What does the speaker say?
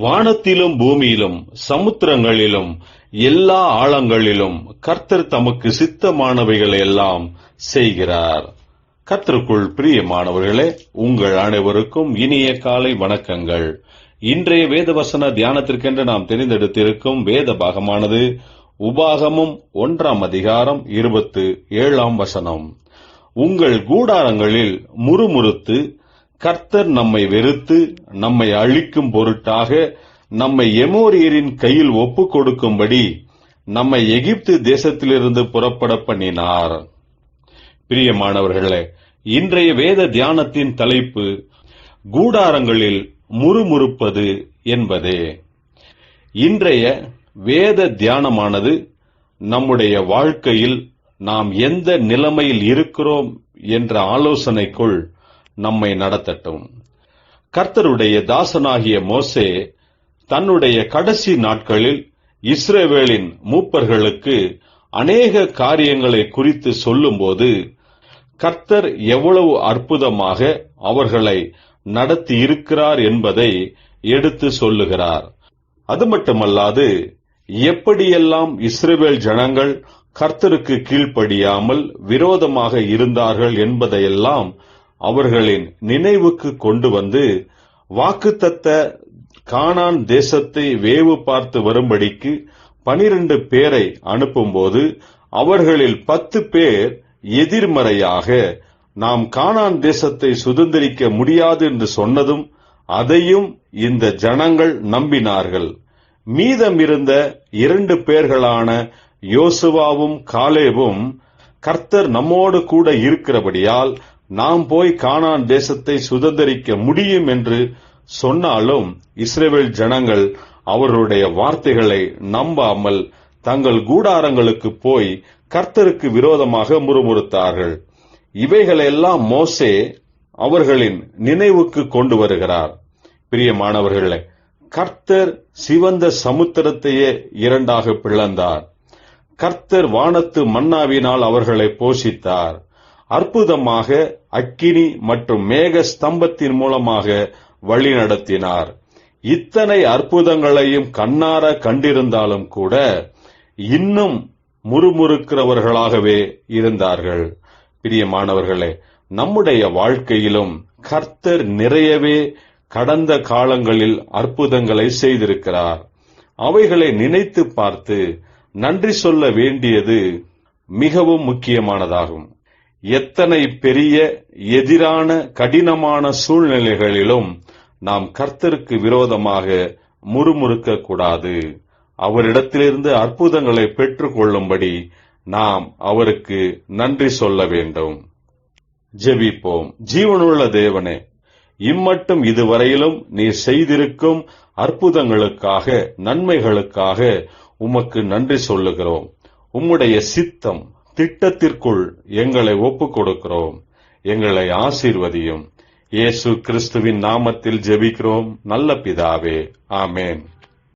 வானத்திலும் பூமியிலும் சமுத்திரங்களிலும் எல்லா ஆழங்களிலும் கர்த்தர் தமக்கு சித்தமானவைகளை எல்லாம் செய்கிறார். கர்த்தருக்குள் பிரியமானவர்களே உங்கள் அனைவருக்கும் இனிய காலை வணக்கங்கள். இன்றைய வேதவசன தியானத்திற்கென்று நாம் தெரிந்தெடுத்திருக்கும் வேத பாகமானது உபாகமும் ஒன்றாம் அதிகாரம் இருபத்து ஏழாம் வசனம். உங்கள் கூடாரங்களில் முறுமுறுத்து கர்த்தர் நம்மை வெறுத்து நம்மை அழிக்கும் பொருட்டாக நம்மை எமோரியரின் கையில் ஒப்புக் கொடுக்கும்படி நம்மை எகிப்து தேசத்திலிருந்து புறப்பட பண்ணினார். பிரியமானவர்களே இன்றைய வேத தியானத்தின் தலைப்பு கூடாரங்களில் முறுமுறுப்பது என்பதே. இன்றைய வேத தியானமானது நம்முடைய வாழ்க்கையில் நாம் எந்த நிலைமையில் இருக்கிறோம் என்ற ஆலோசனைக்குள் நம்மை நடத்தட்டும். கர்த்தருடைய தாசனாகிய மோசே தன்னுடைய கடைசி நாட்களில் இஸ்ரேவேலின் மூப்பர்களுக்கு அநேக காரியங்களை குறித்து சொல்லும்போது கர்த்தர் எவ்வளவு அற்புதமாக அவர்களை நடத்தி இருக்கிறார் என்பதை எடுத்து சொல்லுகிறார். அது மட்டுமல்லாது எப்படியெல்லாம் இஸ்ரேவேல் ஜனங்கள் கர்த்தருக்கு கீழ்ப்படியாமல் விரோதமாக இருந்தார்கள் என்பதையெல்லாம் அவர்களின் நினைவுக்கு கொண்டு வந்து வாக்குத்தத்த கானான் தேசத்தை வேவு பார்த்து வரும்படிக்கு பனிரெண்டு பேரை அனுப்பும்போது அவர்களில் பத்து பேர் எதிர்மறையாக நாம் கானான் தேசத்தை சுதந்திரிக்க முடியாது என்று சொன்னதும் அதையும் இந்த ஜனங்கள் நம்பினார்கள். மீதமிருந்த இரண்டு பேர்களான யோசுவாவும் காலேவும் கர்த்தர் நம்மோடு கூட இருக்கிறபடியால் நாம் போய் கானான் தேசத்தை சுதந்திரிக்க முடியும் என்று சொன்னாலும் இஸ்ரேல் ஜனங்கள் அவர்களுடைய வார்த்தைகளை நம்பாமல் தங்கள் கூடாரங்களுக்கு போய் கர்த்தருக்கு விரோதமாக முறுமுறுத்தார்கள். இவைகளெல்லாம் மோசே அவர்களின் நினைவுக்கு கொண்டு வருகிறார். பிரியமானவர்களே கர்த்தர் சிவந்த சமுத்திரத்தையே இரண்டாக பிளந்தார். கர்த்தர் வானத்து மன்னாவினால் அவர்களை போஷித்தார். அற்புதமாக அக்கினி மற்றும் மேக ஸ்தம்பத்தின் மூலமாக வழிநடத்தினார் இத்தனை அற்புதங்களையும் கண்ணார கண்டிருந்தாலும் கூட இன்னும் முறுமுறுக்கிறவர்களாகவே இருந்தார்கள். பிரியமானவர்களே நம்முடைய வாழ்க்கையிலும் கர்த்தர் நிறையவே கடந்த காலங்களில் அற்புதங்களை செய்திருக்கிறார். அவைகளை நினைத்து பார்த்து நன்றி சொல்ல வேண்டியது மிகவும் முக்கியமானதாகும். எத்தனை பெரிய எதிரான கடினமான சூழ்நிலைகளிலும் நாம் கர்த்தருக்கு விரோதமாக முறுமுறுக்க கூடாது அவரிடத்திலிருந்து அற்புதங்களை பெற்றுக்கொள்ளும்படி நாம் அவருக்கு நன்றி சொல்ல வேண்டும். ஜெபிப்போம். ஜீவனுள்ள தேவனே இம்மட்டும் இதுவரையிலும் நீர் செய்திருக்கும் அற்புதங்களுக்காக நன்மைகளுக்காக உமக்கு நன்றி சொல்லுகிறோம். உம்முடைய சித்தம் திட்டத்திற்குள் எங்களை ஒப்புக் கொடுக்கிறோம் எங்களை ஆசீர்வதியும். இயேசு கிறிஸ்துவின் நாமத்தில் ஜெபிக்கிறோம். நல்ல பிதாவே. ஆமேன்.